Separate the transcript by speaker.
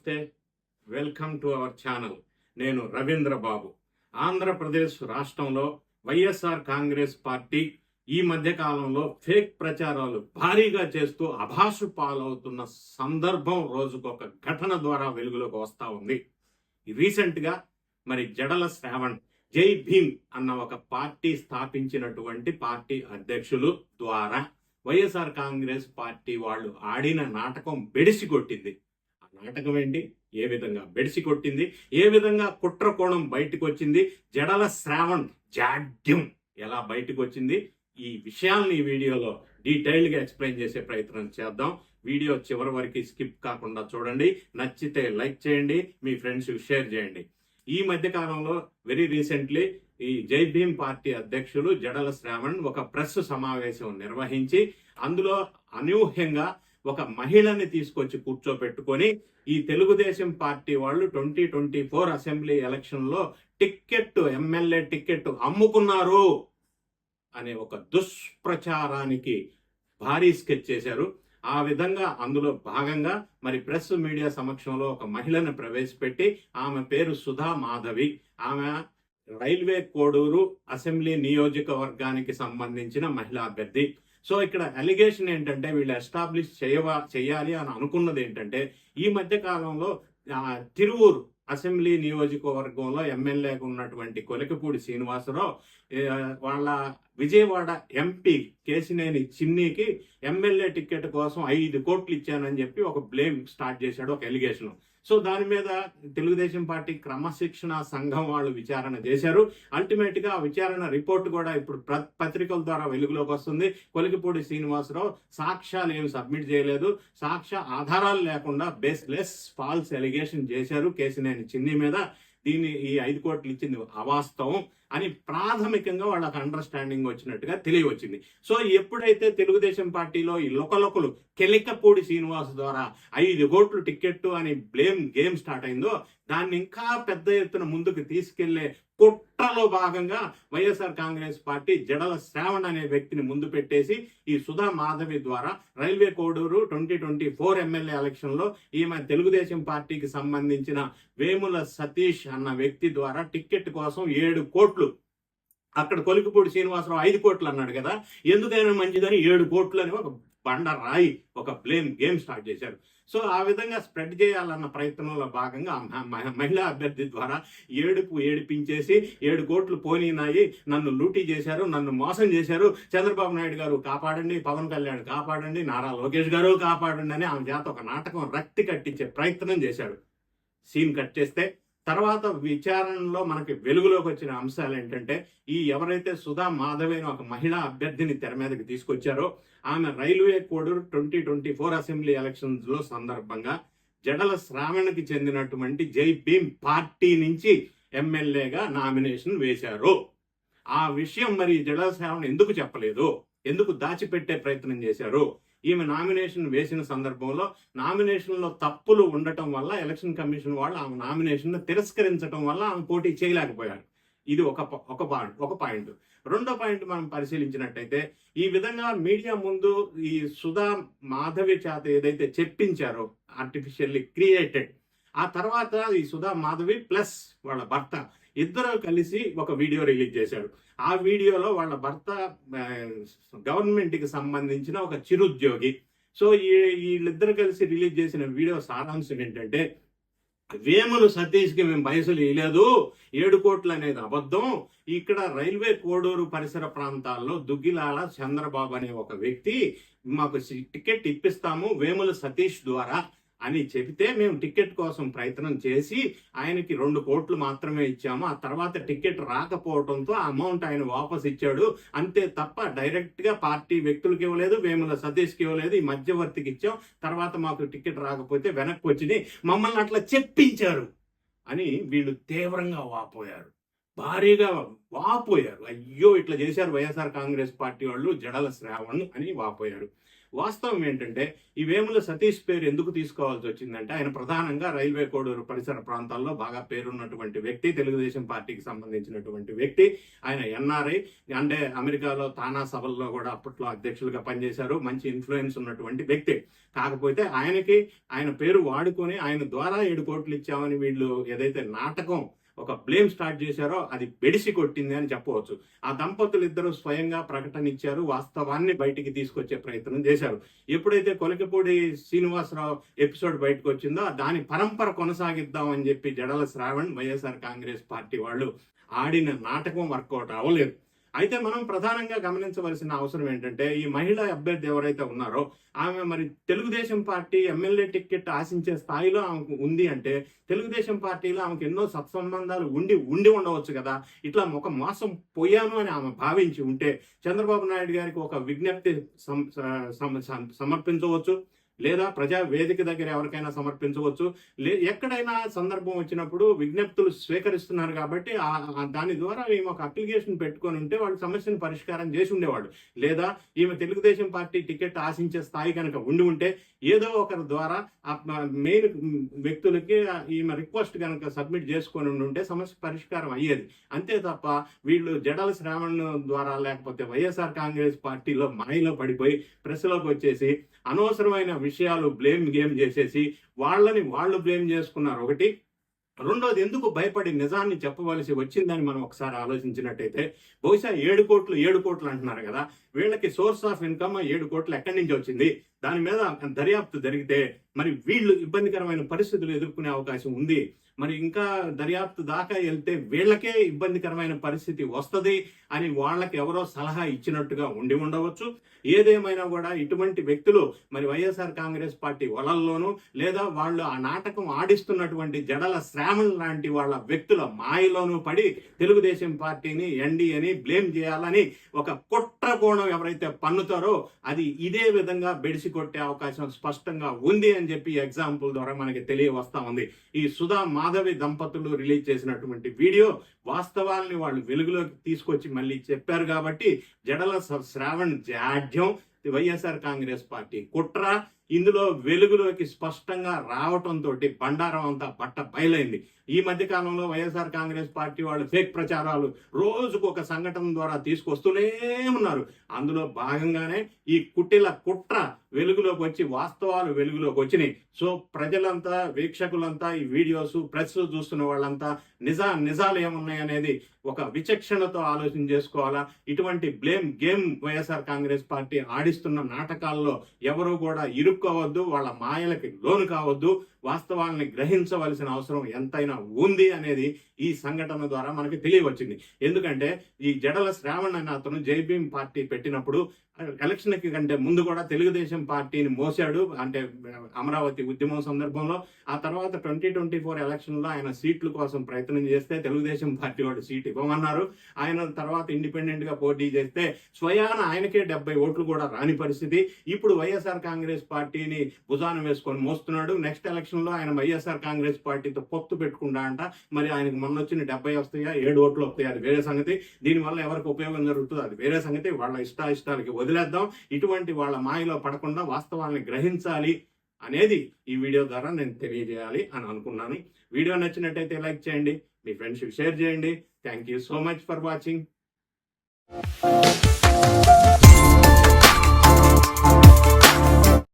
Speaker 1: నమస్తే. Welcome to our channel. నేను రవీంద్ర బాబు ఆంధ్రప్రదేశ్ రాష్ట్రంలో వైఎస్ఆర్ కాంగ్రెస్ పార్టీ ఈ మధ్యకాలంలో ఫేక్ ప్రచారాలు భారీగా చేస్తూ అభాషు పాలవుతున్న సందర్భం రోజుకొక ఘటన ద్వారా వెలుగులోకి వస్తూ ఉంది. రీసెంట్గా మరి జడల శ్రావణ్ జై భీమ్ అన్న ఒక పార్టీ స్థాపించినటువంటి పార్టీ అధ్యక్షులు ద్వారా వైఎస్ఆర్ కాంగ్రెస్ పార్టీ వాళ్ళు ఆడిన నాటకం బెడిసి కొట్టింది. నాటకం ఏంటి? ఏ విధంగా బెడిసి కొట్టింది? ఏ విధంగా కుట్ర కోణం బయటకు వచ్చింది జడల శ్రావణ్ జాడ్యం ఎలా బయటకు వచ్చింది ఈ విషయాల్ని ఈ వీడియోలో డీటెయిల్గా ఎక్స్ప్లెయిన్ చేసే ప్రయత్నం చేద్దాం. వీడియో చివరి వరకు స్కిప్ కాకుండా చూడండి. నచ్చితే లైక్ చేయండి. మీ ఫ్రెండ్స్ షేర్ చేయండి. ఈ మధ్య కాలంలో వెరీ రీసెంట్లీ ఈ జై భీమ్ పార్టీ అధ్యక్షులు జడల శ్రావణ్ ఒక ప్రెస్ సమావేశం నిర్వహించి అందులో అనూహ్యంగా ఒక మహిళని తీసుకొచ్చి కూర్చోపెట్టుకొని ఈ తెలుగుదేశం పార్టీ వాళ్ళు ట్వంటీ ట్వంటీ ఫోర్ అసెంబ్లీ ఎలక్షన్లో టిక్కెట్ ఎమ్మెల్యే టిక్కెట్ అమ్ముకున్నారు అనే ఒక దుష్ప్రచారానికి భారీ స్కెచ్ చేశారు. ఆ విధంగా అందులో భాగంగా మరి ప్రెస్ మీడియా సమక్షంలో ఒక మహిళను ప్రవేశపెట్టి ఆమె పేరు సుధా మాధవి. ఆమె రైల్వే కోడూరు అసెంబ్లీ నియోజకవర్గానికి సంబంధించిన మహిళా అభ్యర్థి. సో ఇక్కడ అలిగేషన్ ఏంటంటే వీళ్ళు ఎస్టాబ్లిష్ చేయవా చేయాలి అని అనుకున్నది ఏంటంటే ఈ మధ్య కాలంలో తిరువూరు అసెంబ్లీ నియోజకవర్గంలో ఎమ్మెల్యేగా ఉన్నటువంటి కొలికపూడి శ్రీనివాసరావు వాళ్ళ విజయవాడ ఎంపీ కేసినేని చిన్నీకి ఎమ్మెల్యే టికెట్ కోసం ఐదు కోట్లు ఇచ్చానని చెప్పి ఒక బ్లేమ్ స్టార్ట్ చేశాడు ఒక ఎలిగేషన్ సో దాని మీద తెలుగుదేశం పార్టీ క్రమశిక్షణ సంఘం వాళ్ళు విచారణ చేశారు. అల్టిమేట్గా ఆ విచారణ రిపోర్ట్ కూడా ఇప్పుడు ప్ర- పత్రికల ద్వారా వెలుగులోకి వస్తుంది. కొలికిపూడి శ్రీనివాసరావు సాక్ష్యాలు ఏమి సబ్మిట్ చేయలేదు. సాక్ష్య ఆధారాలు లేకుండా బేస్లెస్ ఫాల్స్ ఎలిగేషన్ చేశారు కేసినేని చిన్ని మీద. దీన్ని ఈ ఐదు కోట్లు ఇచ్చింది అవాస్తవం అని ప్రాథమికంగా వాళ్ళకి అండర్స్టాండింగ్ వచ్చినట్టుగా తెలియవచ్చింది. సో ఎప్పుడైతే తెలుగుదేశం పార్టీలో ఈ లొకలొకలు కెలికపూడి శ్రీనివాస్ ద్వారా ఐదు కోట్లు టికెట్ అని బ్లేమ్ గేమ్ స్టార్ట్ అయిందో దాన్ని ఇంకా పెద్ద ఎత్తున ముందుకు తీసుకెళ్ళే కుట్రలో భాగంగా వైఎస్ఆర్ కాంగ్రెస్ పార్టీ జడల శ్రావణ్ అనే వ్యక్తిని ముందు పెట్టేసి ఈ సుధా మాధవి ద్వారా railway Koduru twenty twenty four MLA ఎలక్షన్లో ఈమె తెలుగుదేశం పార్టీకి సంబంధించిన వేముల సతీష్ అన్న వ్యక్తి ద్వారా టిక్కెట్ కోసం ఏడు కోట్లు. అక్కడ కొలికిపూడి శ్రీనివాసరావు ఐదు కోట్లు అన్నాడు కదా. ఎందుకైనా మంచిదని ఏడు కోట్లు అని ఒక బండ రాయి ఒక బ్లేమ్ గేమ్ స్టార్ట్ చేశారు. సో ఆ విధంగా స్ప్రెడ్ చేయాలన్న ప్రయత్నంలో భాగంగా మహిళా అభ్యర్థి ద్వారా ఏడుపు ఏడిపించేసి ఏడు కోట్లు పోనీనాయి నన్ను లూటీ చేశారు నన్ను మోసం చేశారు చంద్రబాబు నాయుడు గారు కాపాడండి పవన్ కళ్యాణ్ కాపాడండి నారా లోకేష్ గారు కాపాడండి అని ఆమె చేత ఒక నాటకం రక్తి కట్టించే ప్రయత్నం చేశాడు. సీన్ కట్ చేస్తే తర్వాత విచారణలో మనకి వెలుగులోకి వచ్చిన అంశాలు ఏంటంటే ఈ ఎవరైతే సుధా మాధవి ఒక మహిళా అభ్యర్థిని తెర మీదకి తీసుకొచ్చారో ఆమె railway Koduru twenty twenty four assembly ఎలక్షన్స్లో సందర్భంగా జడల శ్రావణకి చెందినటువంటి జై భీమ్ పార్టీ నుంచి ఎమ్మెల్యేగా నామినేషన్ వేశారు. ఆ విషయం మరి జడల శ్రావణ్ ఎందుకు చెప్పలేదు? ఎందుకు దాచిపెట్టే ప్రయత్నం చేశారు? ఈమె నామినేషన్ వేసిన సందర్భంలో నామినేషన్లో తప్పులు ఉండటం వల్ల ఎలక్షన్ కమిషన్ వాళ్ళు ఆమె నామినేషన్ను తిరస్కరించడం వల్ల ఆమె పోటీ చేయలేకపోయారు. ఇది ఒక ప- ఒక పాయింట్ ఒక పాయింట్. రెండో పాయింట్ మనం పరిశీలించినట్టయితే ఈ విధంగా మీడియా ముందు ఈ సుధా మాధవి చేత ఏదైతే చెప్పించారో ఆర్టిఫిషియల్లీ క్రియేటెడ్ ఆ తర్వాత ఈ సుధా మాధవి ప్లస్ వాళ్ళ భర్త ఇద్దరు కలిసి ఒక వీడియో రిలీజ్ చేశారు ఆ వీడియోలో వాళ్ళ భర్త గవర్నమెంట్కి సంబంధించిన ఒక చిరుద్యోగి. సో ఈ వీళ్ళిద్దరు కలిసి రిలీజ్ చేసిన వీడియో సారాంశం ఏంటంటే వేములు సతీష్కి మేము పైసలు ఇవ్వలేదు ఏడు కోట్లు అనేది అబద్ధం. ఇక్కడ రైల్వే కోడూరు పరిసర ప్రాంతాల్లో దుగ్గిలాల చంద్రబాబు అనే ఒక వ్యక్తి మాకు టికెట్ ఇప్పిస్తాము వేముల సతీష్ ద్వారా. అని చెబితే మేము టికెట్ కోసం ప్రయత్నం చేసి ఆయనకి రెండు కోట్లు మాత్రమే ఇచ్చాము. ఆ తర్వాత టికెట్ రాకపోవడంతో ఆ అమౌంట్ ఆయన వాపస్ ఇచ్చాడు. అంతే తప్ప డైరెక్ట్గా పార్టీ వ్యక్తులకి ఇవ్వలేదు వేముల సతీష్కి ఇవ్వలేదు ఈ మధ్యవర్తికి ఇచ్చాం. తర్వాత మాకు టికెట్ రాకపోతే వెనక్కి వచ్చి మమ్మల్ని అట్లా చెప్పించారు అని వీళ్ళు తీవ్రంగా వాపోయారు. భారీగా వాపోయారు. అయ్యో ఇట్లా చేశారు వైఎస్ఆర్ కాంగ్రెస్ పార్టీ వాళ్ళు జడల శ్రావణ్ అని వాపోయారు. వాస్తవం ఏంటంటే ఈ వేముల సతీష్ పేరు ఎందుకు తీసుకోవాల్సి వచ్చిందంటే ఆయన ప్రధానంగా రైల్వే కోడూరు పరిసర ప్రాంతాల్లో బాగా పేరున్నటువంటి వ్యక్తి తెలుగుదేశం పార్టీకి సంబంధించినటువంటి వ్యక్తి. ఆయన ఎన్ఆర్ఐ అంటే అమెరికాలో తానా సభల్లో కూడా అప్పట్లో అధ్యక్షులుగా పనిచేశారు. మంచి ఇన్ఫ్లుయెన్స్ ఉన్నటువంటి వ్యక్తి. కాకపోతే ఆయనకి ఆయన పేరు వాడుకొని ఆయన ద్వారా ఏడు కోట్లు ఇచ్చామని వీళ్ళు ఏదైతే నాటకం ఒక బ్లేమ్ స్టార్ట్ చేశారో అది బెడిసి కొట్టింది అని చెప్పవచ్చు. ఆ దంపతులు ఇద్దరు స్వయంగా ప్రకటన ఇచ్చారు వాస్తవాన్ని బయటికి తీసుకొచ్చే ప్రయత్నం చేశారు. ఎప్పుడైతే కొలకపూడి శ్రీనివాసరావు ఎపిసోడ్ బయటకు వచ్చిందో దాని పరంపర కొనసాగిద్దాం అని చెప్పి Jadala Shravan YSR Congress Party వాళ్ళు ఆడిన నాటకం వర్కౌట్ అవ్వలేదు. అయితే మనం ప్రధానంగా గమనించవలసిన అవసరం ఏంటంటే ఈ మహిళా అభ్యర్థి ఎవరైతే ఉన్నారో ఆమె మరి తెలుగుదేశం పార్టీ ఎమ్మెల్యే టికెట్ ఆశించే స్థాయిలో ఆమెకు ఉంది అంటే తెలుగుదేశం పార్టీలో ఆమెకు ఎన్నో సత్సంబంధాలు ఉండి ఉండి ఉండవచ్చు కదా. ఇట్లా ఒక మోసం పోయాను అని ఆమె భావించి ఉంటే చంద్రబాబు నాయుడు గారికి ఒక విజ్ఞప్తి సమర్పించవచ్చు. లేదా ప్రజా వేదిక దగ్గర ఎవరికైనా సమర్పించవచ్చు. లే ఎక్కడైనా సందర్భం వచ్చినప్పుడు విజ్ఞప్తులు స్వీకరిస్తున్నారు కాబట్టి ఆ- దాని ద్వారా ఈమె ఒక అప్లికేషన్ పెట్టుకొని ఉంటే వాళ్ళు సమస్యను పరిష్కారం చేసి ఉండేవాడు లేదా ఈమె తెలుగుదేశం పార్టీ టికెట్ ఆశించే స్థాయి కనుక ఉండి ఉంటే ఏదో ఒకరి ద్వారా మెయిన్ వ్యక్తులకి ఈమె రిక్వెస్ట్ కనుక సబ్మిట్ చేసుకొని ఉండి ఉంటే సమస్య పరిష్కారం అయ్యేది. అంతే తప్ప వీళ్ళు జడల శ్రావణ్ ద్వారా లేకపోతే వైఎస్ఆర్ కాంగ్రెస్ పార్టీలో మాయలో పడిపోయి ప్రెస్లోకి వచ్చేసి అనవసరమైన విషయాలు బ్లేమ్ గేమ్ చేసేసి వాళ్ళని వాళ్ళు బ్లేమ్ చేసుకున్నారు. ఒకటి రెండోది ఎందుకు భయపడి నిజాన్ని చెప్పవలసి వచ్చిందని మనం ఒకసారి ఆలోచించినట్టయితే బహుశా ఏడు కోట్లు ఏడు కోట్లు అంటున్నారు కదా వీళ్ళకి సోర్స్ ఆఫ్ ఇన్కమ్ ఏడు కోట్లు ఎక్కడి నుంచి వచ్చింది? దాని మీద దర్యాప్తు జరిగితే మరి వీళ్ళు ఇబ్బందికరమైన పరిస్థితులు ఎదుర్కొనే అవకాశం ఉంది. మరి ఇంకా దర్యాప్తు దాకా వెళ్తే వీళ్ళకే ఇబ్బందికరమైన పరిస్థితి వస్తుంది అని వాళ్ళకి ఎవరో సలహా ఇచ్చినట్టుగా ఉండి ఉండవచ్చు. ఏదేమైనా కూడా ఇటువంటి వ్యక్తులు మరి వైఎస్ఆర్ కాంగ్రెస్ పార్టీ వలల్లోనూ లేదా వాళ్ళు ఆ నాటకం ఆడిస్తున్నటువంటి జడల శ్రావణ్ లాంటి వాళ్ళ వ్యక్తుల మాయలోనూ పడి తెలుగుదేశం పార్టీని ఎన్డీఏని బ్లేమ్ చేయాలని ఒక కొట్ట కోణం ఎవరైతే పన్నుతారో అది ఇదే విధంగా బెడిసి కొట్టే అవకాశం స్పష్టంగా ఉంది అని చెప్పి ఎగ్జాంపుల్ ద్వారా మనకి తెలియవస్తా ఉంది. ఈ సుధా మాధవి దంపతులు రిలీజ్ చేసినటువంటి వీడియో వాస్తవాల్ని వాళ్ళు వెలుగులోకి తీసుకొచ్చి మళ్ళీ చెప్పారు కాబట్టి జడల శ్రావణ్ జాడ్యం వైఎస్ఆర్ కాంగ్రెస్ పార్టీ కుట్ర ఇందులో వెలుగులోకి స్పష్టంగా రావటంతో బండారం అంతా బట్ట బయలైంది. ఈ మధ్య కాలంలో వైఎస్ఆర్ కాంగ్రెస్ పార్టీ వాళ్ళు ఫేక్ ప్రచారాలు రోజుకు ఒక సంఘటన ద్వారా తీసుకొస్తూనే ఉన్నారు. అందులో భాగంగానే ఈ కుట్టిల కుట్ర వెలుగులోకి వచ్చి వాస్తవాలు వెలుగులోకి వచ్చినాయి. సో ప్రజలంతా వీక్షకులంతా ఈ వీడియోస్ ప్రెస్ చూస్తున్న వాళ్ళంతా నిజా నిజాలు ఏమున్నాయనేది ఒక విచక్షణతో ఆలోచన చేసుకోవాలా? ఇటువంటి blame game YSR Congress party ఆడిస్తున్న నాటకాల్లో ఎవరు కూడా ఇరుక్కోవద్దు వాళ్ళ మాయలకి లోను కావద్దు. వాస్తవాలని గ్రహించవలసిన అవసరం ఎంతైనా ఉంది అనేది ఈ సంఘటన ద్వారా మనకి తెలియవచ్చింది. ఎందుకంటే ఈ జడల శ్రావణ్ అనే అతను జై పార్టీ పెట్టినప్పుడు ఎలక్షన్కి కంటే ముందు కూడా తెలుగుదేశం పార్టీని మోసాడు. అంటే అమరావతి ఉద్యమం సందర్భంలో. ఆ తర్వాత ట్వంటీ ట్వంటీ ఫోర్ ఎలక్షన్లో ఆయన సీట్ల కోసం ప్రయత్నం చేస్తే తెలుగుదేశం పార్టీ వాడు సీట్ ఇవ్వమన్నారు. ఆయన తర్వాత ఇండిపెండెంట్గా పోటీ చేస్తే స్వయాన ఆయనకే డెబ్బై ఓట్లు కూడా రాని పరిస్థితి. ఇప్పుడు వైఎస్ఆర్ కాంగ్రెస్ పార్టీని భుజాన వేసుకొని మోస్తున్నాడు. నెక్స్ట్ ఎలక్షన్లో ఆయన వైఎస్ఆర్ కాంగ్రెస్ పార్టీతో పొత్తు పెట్టుకుంటా అంట. మరి ఆయనకు మొన్న వచ్చిన డెబ్బై వస్తాయా? ఏడు ఓట్లు వస్తాయి? అది వేరే సంగతి. దీనివల్ల ఎవరికి ఉపయోగం జరుగుతుంది అది వేరే సంగతి. వాళ్ళ ఇష్టాయిష్టాలకి వదిలేద్దాం. ఇటువంటి వాళ్ళ మాయలో పడకుండా వాస్తవాన్ని గ్రహించాలి అనేది ఈ వీడియో ద్వారా నేను తెలియజేయాలి అని అనుకున్నాను. వీడియో నచ్చినట్టయితే లైక్ చేయండి మీ ఫ్రెండ్స్కి షేర్ చేయండి. Thank you so much for watching.